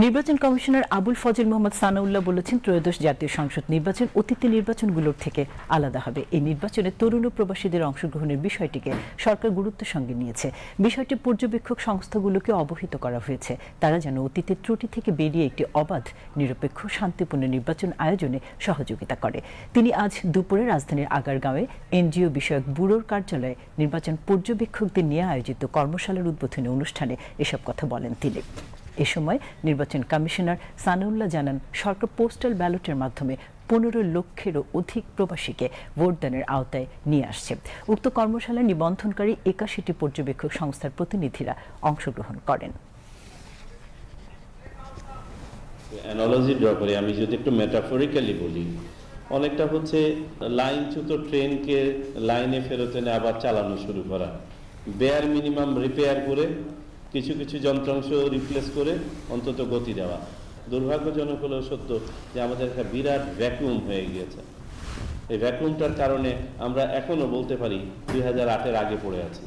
নির্বাচন কমিশনার আবুল ফজল মোহাম্মদ সানাউল্লাহ বলেছেন, ত্রয়োদশ জাতীয় সংসদ নির্বাচন অতীতে নির্বাচনগুলোর থেকে আলাদা হবে। এই নির্বাচনে তরুণ ও প্রবাসীদের অংশগ্রহণের বিষয়টিকে সরকার গুরুত্বের সঙ্গে নিয়েছে। বিষয়টি পর্যবেক্ষক সংস্থাগুলোকে অবহিত করা হয়েছে। তারা যেন অতীতের ত্রুটি থেকে বেরিয়ে একটি অবাধ, নিরপেক্ষ, শান্তিপূর্ণ নির্বাচন আয়োজনে সহযোগিতা করে। তিনি আজ দুপুরে রাজধানীর আগারগাঁওয়ে এনজিও বিষয়ক ব্যুরোর কার্যালয়ে নির্বাচন পর্যবেক্ষকদের নিয়ে আয়োজিত কর্মশালার উদ্বোধনী অনুষ্ঠানে এসব কথা বলেন তিনি। এ সময় নির্বাচন কমিশনার সানাউল্লাহ জানান, সরকার পোস্টাল ব্যালটের মাধ্যমে পনেরো লক্ষেরও অধিক প্রবাসীকে ভোটদানের আওতায় নিয়ে আসছে। উক্ত কর্মশালায় নিবন্ধনকারী একাশিটি পর্যবেক্ষক সংস্থার প্রতিনিধিরা অংশগ্রহণ করেন। অ্যানালজি ড্র করি, আমি যদি একটু মেটাফরিক্যালি বলি, অনেকটা হচ্ছে লাইনচ্যুত ট্রেনকে লাইনে ফেরত এনে আবার চালানো শুরু করা। বেয়ার মিনিমাম রিপেয়ার করে কিছু কিছু যন্ত্রাংশ রিপ্লেস করে অন্তত গতি দেওয়া। দুর্ভাগ্যজনক হলো সত্য যে আমাদের একটা বিরাট ভ্যাকুম হয়ে গিয়েছে। এই ভ্যাকুমটার কারণে আমরা এখনও বলতে পারি দুই হাজার আটের আগে পড়ে আছি।